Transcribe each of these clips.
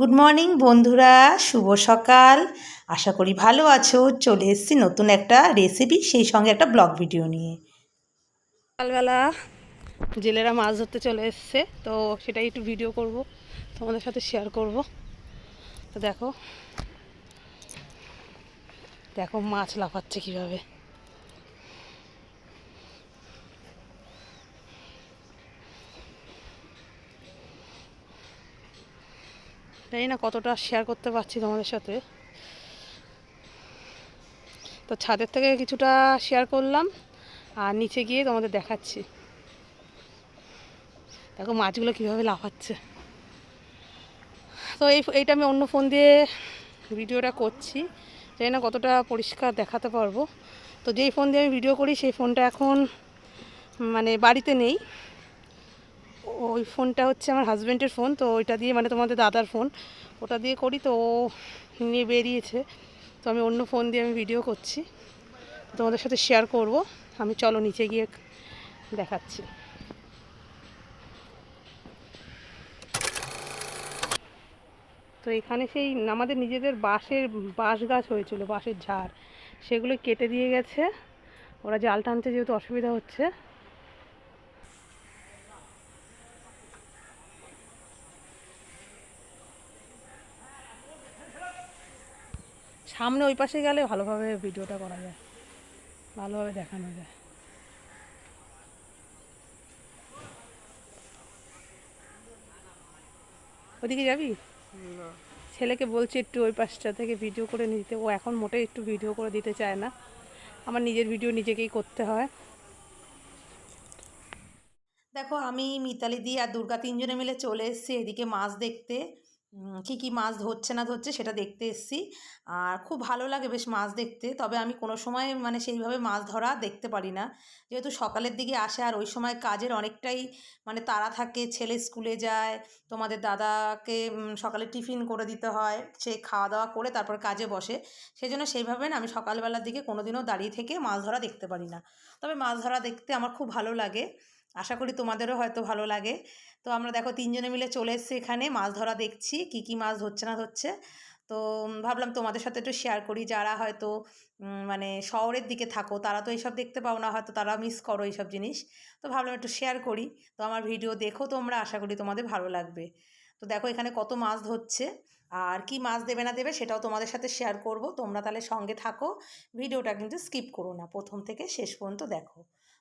Good morning বন্ধুরা। শুভ সকাল। আশা করি ভালো আছো। চলে এসেছি নতুন একটা রেসিপি সেই সঙ্গে একটা ব্লগ ভিডিও নিয়ে। সকালবেলা জেলেরা মাছ ধরতে চলে এসছে, তো সেটাই একটু ভিডিও করব, তোমাদের সাথে শেয়ার করব। তো দেখো দেখো মাছ লাফাচ্ছে কীভাবে। জানি না কতটা শেয়ার করতে পারছি তোমাদের সাথে। তো ছাদের থেকে কিছুটা শেয়ার করলাম, আর নিচে গিয়ে তোমাদের দেখাচ্ছি। দেখো মাছগুলো কীভাবে লাফাচ্ছে। তো এই এইটা আমি অন্য ফোন দিয়ে ভিডিওটা করছি। জানি না কতটা পরিষ্কার দেখাতে পারব। তো যেই ফোন দিয়ে আমি ভিডিও করি, সেই ফোনটা এখন মানে বাড়িতে নেই। ওই ফোনটা হচ্ছে আমার হাজব্যান্ডের ফোন, তো ওইটা দিয়ে মানে তোমাদের দাদার ফোন। ওটা দিয়ে করি, তো ও নিয়ে বেরিয়েছে। তো আমি অন্য ফোন দিয়ে আমি ভিডিও করছি। তোমাদের সাথে শেয়ার করব। আমি চলো নিচে গিয়ে দেখাচ্ছি। তো এখানে সেই আমাদের নিজেদের বাঁশের, বাঁশ গাছ হয়েছিল, বাঁশের ঝাড়। সেগুলো কেটে দিয়ে গেছে। ওরা জাল টানতে যেহেতু অসুবিধা হচ্ছে। সামনে ওই পাশে গেলে ভালোভাবে ভিডিওটা করা যায়। ভালোভাবে দেখানো যায়। ওদিকে যাবি? ছেলেকে বলছি একটু ওই পাশটা থেকে ভিডিও করে নিতে। ও এখন মোটেই একটু ভিডিও করে দিতে চায় না। আমার নিজের ভিডিও নিজেকেই করতে হয়। দেখো আমি মিতালি দি আর দুর্গা তিনজনে মিলে চলে এসেছি এদিকে মাছ দেখতে। কি কী মাছ ধরছে না ধরছে সেটা দেখতে এসেছি। আর খুব ভালো লাগে বেশ মাছ দেখতে, তবে আমি কোনো সময় মানে সেইভাবে মাছ ধরা দেখতে পারি না। যেহেতু সকালের দিকে আসে আর ওই সময় কাজের অনেকটাই মানে তাড়া থাকে, ছেলে স্কুলে যায়, তোমাদের দাদাকে সকালে টিফিন করে দিতে হয়, সে খাওয়া দাওয়া করে তারপর কাজে বসে। সেই জন্য সেইভাবে না আমি সকালবেলার দিকে কোনোদিনও দাঁড়িয়ে থেকে মাছ ধরা দেখতে পারি না। তবে মাছ ধরা দেখতে আমার খুব ভালো লাগে। আশা করি তোমাদেরও হয়তো ভালো লাগে। তো আমরা দেখো তিনজনে মিলে চলে এসেছি এখানে, মাছ ধরা দেখছি, কি কি মাছ ধরছে না ধরছে তো ভাবলাম তোমাদের সাথে একটু শেয়ার করি, যারা হয়তো মানে শহরের দিকে থাকো, তারা তো এইসব দেখতে পাও না, হয়তো তারা মিস করো এইসব জিনিস। তো ভাবলাম একটু শেয়ার করি। তো আমার ভিডিও দেখো তোমরা, আশা করি তোমাদের ভালো লাগবে। তো দেখো এখানে কত মাছ ধরছে, আর কি মাছ দেবে না দেবে সেটাও তোমাদের সাথে শেয়ার করব। তোমরা তাহলে সঙ্গে থাকো ভিডিওটা কিন্তু স্কিপ করো না, প্রথম থেকে শেষ পর্যন্ত দেখো।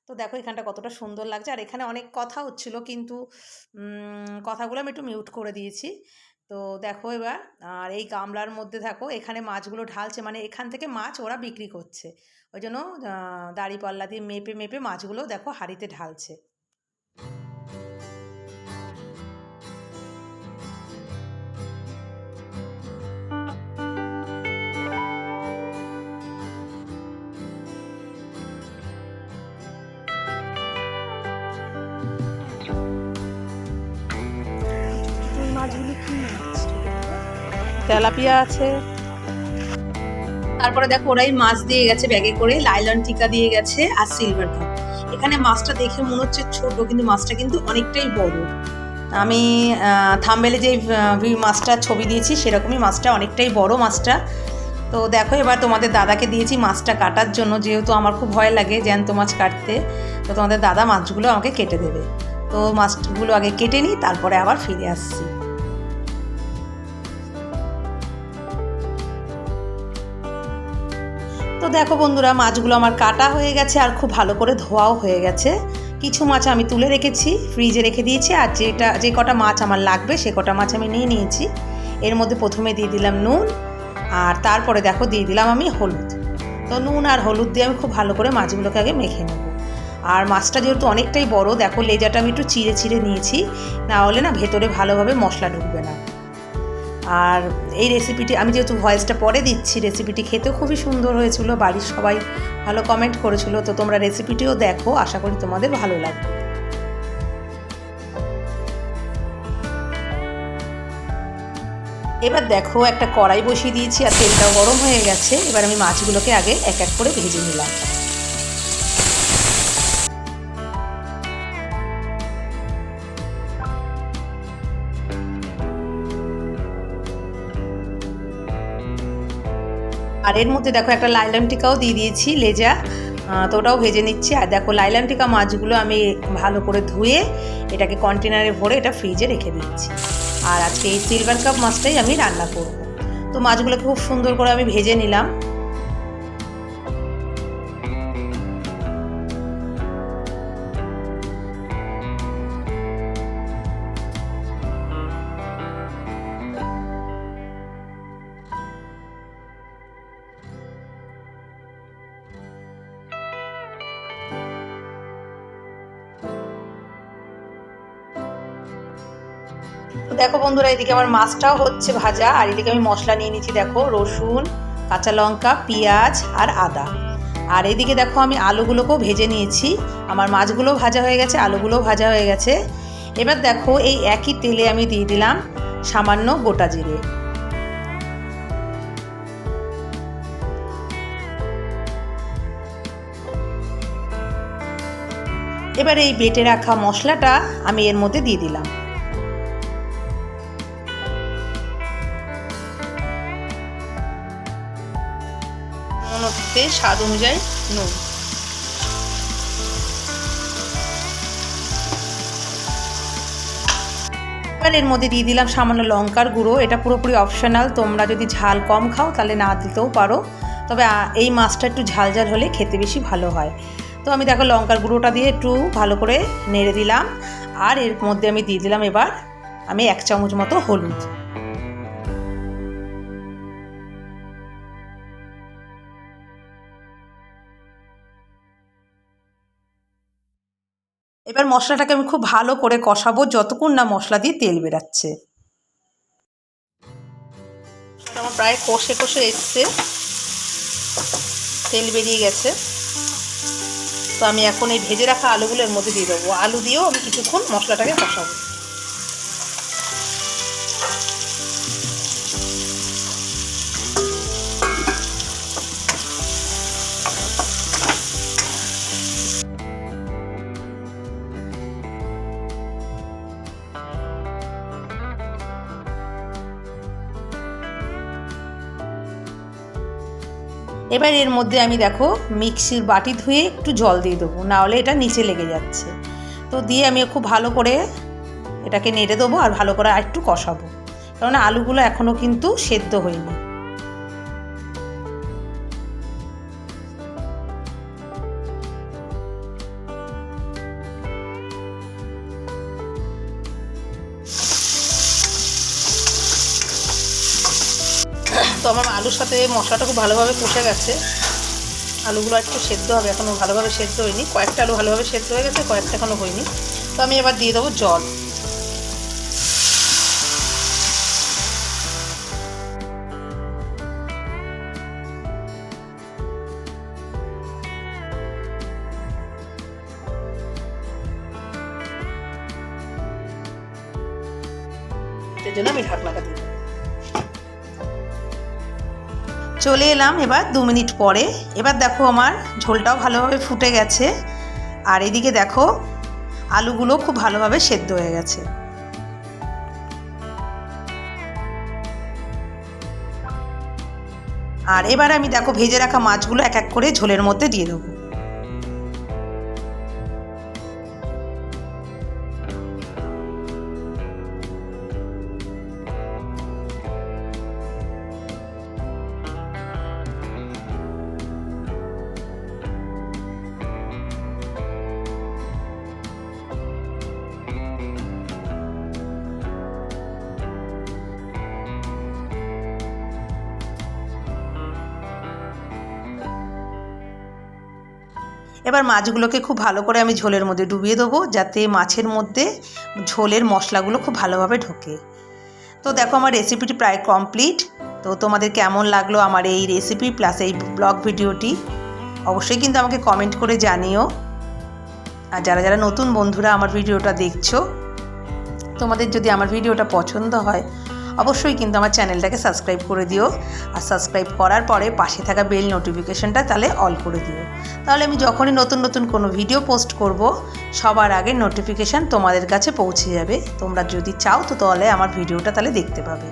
তো দেখো এখানটা কতটা সুন্দর লাগছে। আর এখানে অনেক কথা হচ্ছিল, কিন্তু কথাগুলো আমি একটু মিউট করে দিয়েছি। তো দেখো এবার, আর এই গামলার মধ্যে দেখো, এখানে মাছগুলো ঢালছে। মানে এখান থেকে মাছ ওরা বিক্রি করছে। ওই জন্য দাড়িপাল্লা দিয়ে মেপে মেপে মাছগুলো দেখো হাড়িতে ঢালছে। তেলাপিয়া আছে। তারপরে দেখো, ওরাই মাছ দিয়ে গেছে ব্যাগে করে, লাইলন টিকা দিয়ে গেছে আর সিলভার কাপ। এখানে মাছটা দেখে মনে হচ্ছে ছোট, কিন্তু মাছটা কিন্তু অনেকটাই বড়। আমি থাম্বেলে যে মাছটা ছবি দিয়েছি, সেরকমই মাছটা, অনেকটাই বড় মাছটা। তো দেখো, এবার তোমাদের দাদাকে দিয়েছি মাছটা কাটার জন্য, যেহেতু আমার খুব ভয় লাগে জ্যান্ত মাছ কাটতে। তো তোমাদের দাদা মাছগুলো আমাকে কেটে দেবে। তো মাছগুলো আগে কেটে নিই, তারপরে আবার ফিরে আসছি। দেখো বন্ধুরা, মাছগুলো আমার কাটা হয়ে গেছে আর খুব ভালো করে ধোয়াও হয়ে গেছে। কিছু মাছ আমি তুলে রেখেছি, ফ্রিজে রেখে দিয়েছি আর যেটা, যে কটা মাছ আমার লাগবে সে কটা মাছ আমি নিয়ে নিয়েছি। এর মধ্যে প্রথমে দিয়ে দিলাম নুন আর তারপরে দেখো দিয়ে দিলাম আমি হলুদ। তো নুন আর হলুদ দিয়ে আমি খুব ভালো করে মাছগুলোকে আগে মেখে নেব। আর মাছটা যেহেতু অনেকটাই বড়, দেখো লেজাটা আমি একটু চিড়ে চিড়ে নিয়েছি, না হলে না ভেতরে ভালোভাবে মশলা ঢুকবে না। আর এই রেসিপিটি আমি যেহেতু ভয়েসটা পরে দিচ্ছি রেসিপিটি খেতেও খুবই সুন্দর হয়েছিল, বাড়ির সবাই ভালো কমেন্ট করেছিল, তো তোমরা রেসিপিটিও দেখো, আশা করি তোমাদের ভালো লাগবে। এবার দেখো, একটা কড়াই বসিয়ে দিয়েছি আর তেলটাও গরম হয়ে গেছে, এবার আমি মাছগুলোকে আগে এক এক করে ভেজে নিলাম। আর এর মধ্যে দেখো একটা লাইলাম টিকাও দিয়ে দিয়েছি, লেজা। তো ওটাও ভেজে নিচ্ছি। আর দেখো লাইলাম টিকা মাছগুলো আমি ভালো করে ধুয়ে এটাকে কন্টেনারে ভরে এটা ফ্রিজে রেখে দিচ্ছি। আর আজকে এই সিলভার কাপ মাছটাই আমি রান্না করব। তো মাছগুলোকে খুব সুন্দর করে আমি ভেজে নিলাম। তো দেখো বন্ধুরা, এদিকে আমার মাছটাও হচ্ছে ভাজা, আর এদিকে আমি মশলা নিয়ে নিচ্ছি, দেখো, রসুন, কাঁচা লঙ্কা, পেঁয়াজ আর আদা। আর এদিকে দেখো, আমি আলুগুলোকেও ভেজে নিয়েছি। আমার মাছগুলো ভাজা হয়ে গেছে আলুগুলো ভাজা হয়ে গেছে। এবার দেখো, এই একই তেলে আমি দিয়ে দিলাম সামান্য গোটা জিরে। এবার এই বেটে রাখা মশলাটা আমি এর মধ্যে দিয়ে দিলাম। স্বাদ অনুযায়ী নুন। এবার এর মধ্যে দিয়ে দিলাম সামান্য লঙ্কার গুঁড়ো। এটা পুরোপুরি অপশনাল তোমরা যদি ঝাল কম খাও, তাহলে না দিতেও পারো। তবে এই মাছটা একটু ঝাল ঝাল হলে খেতে বেশি ভালো হয়। তো আমি দেখো লঙ্কার গুঁড়োটা দিয়ে একটু ভালো করে নেড়ে দিলাম। আর এর মধ্যে আমি দিয়ে দিলাম এবার, আমি এক চামচ মতো হলুদ। মশলাটাকে আমি খুব ভালো করে কষাবো যতক্ষণ না মশলা দিয়ে তেল বেরাচ্ছে। আমার প্রায় কষে কষে এসছে। তেল বেরিয়ে গেছে। তো আমি এখন এই ভেজে রাখা আলুগুলোর মধ্যে দিয়ে দেবো। আলু দিয়েও আমি কিছুক্ষণ মশলাটাকে কষাবো। এবার এর মধ্যে আমি দেখো মিক্সির বাটি ধুয়ে একটু জল দিয়ে দেবো, নাহলে এটা নিচে লেগে যাচ্ছে। তো দিয়ে আমি খুব ভালো করে এটাকে নেড়ে দেবো আর ভালো করে আর একটু কষাবো। কারণ আলুগুলো এখনও কিন্তু সেদ্ধ হয়নি। আমার আলুর সাথে মশলাটা খুব ভালোভাবে কষে গেছে। আলুগুলো একটু সেদ্ধ হবে এখনও ভালোভাবে সেদ্ধ হয়নি। কয়েকটা আলু ভালোভাবে সেদ্ধ হয়ে গেছে, কয়েকটা এখনও হয়নি। তো আমি এবার দিয়ে দেবো জল। জন্য আমি ঢাকনাটা দিই চলে এলাম এবার দু মিনিট পরে। এবার দেখো আমার ঝোলটাও ভালোভাবে ফুটে গেছে। আর এদিকে দেখো, আলুগুলো খুব ভালোভাবে সেদ্ধ হয়ে গেছে। আর এবার আমি দেখো ভেজে রাখা মাছগুলো এক এক করে ঝোলের মধ্যে দিয়ে দেবো। এবার মাছগুলোকে খুব ভালো করে আমি ঝোলের মধ্যে ডুবিয়ে দেবো যাতে মাছের মধ্যে ঝোলের মশলাগুলো খুব ভালোভাবে ঢোকে। তো দেখো আমার রেসিপিটি প্রায় কমপ্লিট তো তোমাদের কেমন লাগল আমার এই রেসিপি প্লাস এই ব্লগ ভিডিওটি অবশ্যই কিন্তু আমাকে কমেন্ট করে জানিও। আর যারা যারা নতুন বন্ধুরা আমার ভিডিওটা দেখছ, তোমাদের যদি আমার ভিডিওটা পছন্দ হয় অবশ্যই কিন্তু আমার চ্যানেলটাকে সাবস্ক্রাইব করে দিও। আর সাবস্ক্রাইব করার পরে পাশে থাকা বেল নোটিফিকেশনটা তাহলে অল করে দিও। তাহলে আমি যখনই নতুন নতুন কোনো ভিডিও পোস্ট করব সবার আগে নোটিফিকেশান তোমাদের কাছে পৌঁছে যাবে। তোমরা যদি চাও তো তাহলে আমার ভিডিওটা তাহলে দেখতে পাবে।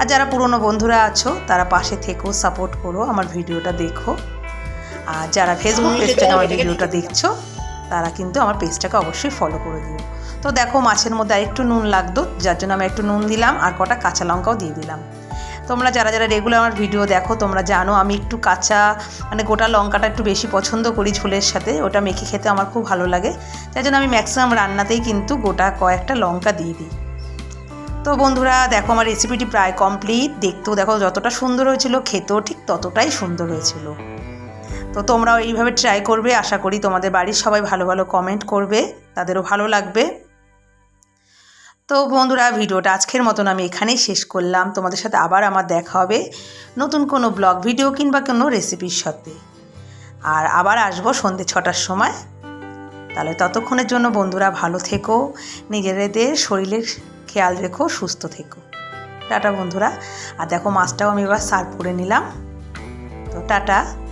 আর যারা পুরনো বন্ধুরা আছো তারা পাশে থেকেও সাপোর্ট করো আমার ভিডিওটা দেখো। আর যারা ফেসবুক পেজ থেকে আমার ভিডিওটা দেখছ তারা কিন্তু আমার পেজটাকে অবশ্যই ফলো করে দিও। তো দেখো মাছের মধ্যে আরেকটু নুন লাগতো, যার জন্য আমি একটু নুন দিলাম আর কটা কাঁচা লঙ্কাও দিয়ে দিলাম। তোমরা যারা যারা রেগুলার আমার ভিডিও দেখো, তোমরা জানো আমি একটু কাঁচা মানে গোটা লঙ্কাটা একটু বেশি পছন্দ করি ঝোলের সাথে, ওটা মেখে খেতে আমার খুব ভালো লাগে। যার জন্য আমি ম্যাক্সিমাম রান্নাতেই কিন্তু গোটা কয়েকটা লঙ্কা দিয়ে দিই। তো বন্ধুরা, দেখো আমার রেসিপিটি প্রায় কমপ্লিট দেখতেও দেখো যতটা সুন্দর হয়েছিল, খেতেও ঠিক ততটাই সুন্দর হয়েছিল। তো তোমরাও এইভাবে ট্রাই করবে, আশা করি তোমাদের বাড়ির সবাই ভালো ভালো কমেন্ট করবে, তাদেরও ভালো লাগবে। তো বন্ধুরা, ভিডিওটা আজকের মতন আমি এখানেই শেষ করলাম। তোমাদের সাথে আবার আমার দেখা হবে নতুন কোনো ব্লগ, ভিডিও কিংবা কোনো রেসিপির সাথে। আর আবার আসব সন্ধ্যে ছটার সময়। তাহলে ততক্ষণের জন্য বন্ধুরা ভালো থেকো, নিজেদের শরীরের খেয়াল রেখো, সুস্থ থেকো। টাটা বন্ধুরা। আর দেখো, মাছটাও আমি এবার সার্ভ করে নিলাম। তো টাটা।